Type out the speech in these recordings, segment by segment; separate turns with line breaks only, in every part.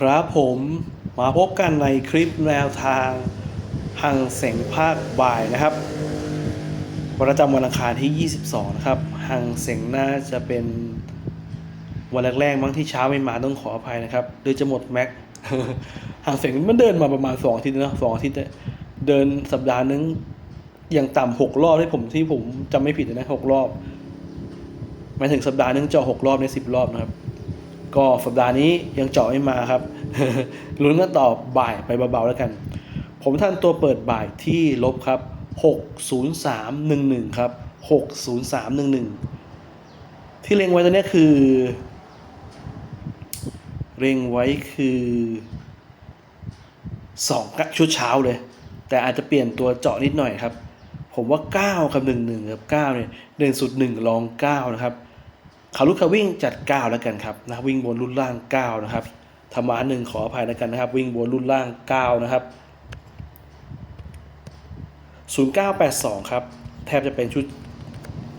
ครับผมมาพบกันในคลิปแนวทางหังเสงภาคบ่ายนะครับประจำวันอังคารที่ 22 นะครับหังเสงน่าจะเป็นวันแรกๆมั้งที่เช้าไม่มาต้องขออภัยนะครับโดยจะหมดแม็กหังเสงมันเดินมาประมาณ2อาทิตย์นะสองอาทิตย์เดินสัปดาห์นึงอย่างต่ำหกรอบที่ผมที่ผมจำไม่ผิดนะหกรอบหมายถึงสัปดาห์นึงเจาะหกรอบในสิบรอบนะครับ ก็สัปดาห์นี้ยังเจาะไม่มาครับลุ้นกันต่อบ่ายไปเบาๆแล้วกัน ผมท่านตัวเปิดบ่ายที่ลบครับ 60311 ครับ 60311 ที่เล็งไว้ตอนนี้คือ เล็งไว้คือสองชุดเช้าเลย แต่อาจจะเปลี่ยนตัวเจาะนิดหน่อยครับ ผมว่า 9 กับ 11 กับ 9 เนี่ยเด่นสุด 1 รอง 9 นะครับ ขาลุกขาวิ่งจัด 9 แล้วกันครับนะวิ่งบนรุ่นล่าง 9 นะครับธรรมะหนึ่งขออภัยแล้วกันนะครับ วิ่งบนรุ่นล่าง 9 นะครับ 0982 ครับ แทบจะเป็นชุด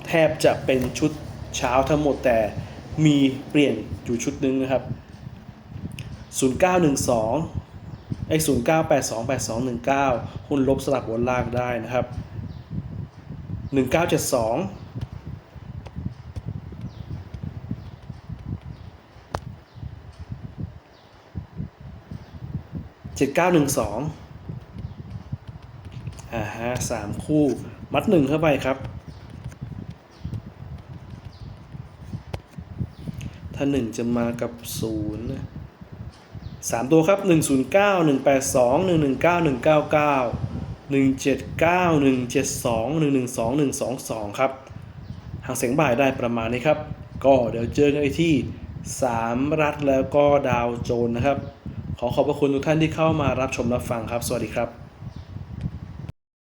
แทบจะเป็นชุดเช้าทั้งหมดแต่มีเปลี่ยนอยู่ชุดหนึงนะครับ 0912ไอ้09828219 หุ้นลบสลับบนล่างได้นะครับ 1972 เจ็ดเก้าหนึ่งสองอ่าฮะสามคู่ มัดหนึ่งเข้าไปครับ ถ้าหนึ่งจะมากับศูนย์สามตัวครับหนึ่งศูนย์เก้าหนึ่งแปดสองหนึ่งหนึ่งเก้าหนึ่งเก้าเก้าหนึ่งเจ็ดเก้าหนึ่งเจ็ดสองหนึ่งหนึ่งสองหนึ่งสองสองครับหางเสียงบ่ายได้ประมาณนี้ครับ ก็เดี๋ยวเจอกันอีกที่3รัฐแล้วก็ดาวโจนนะครับ ขอขอบพระคุณทุกท่านที่เข้ามารับชมรับฟังครับ สวัสดีครับ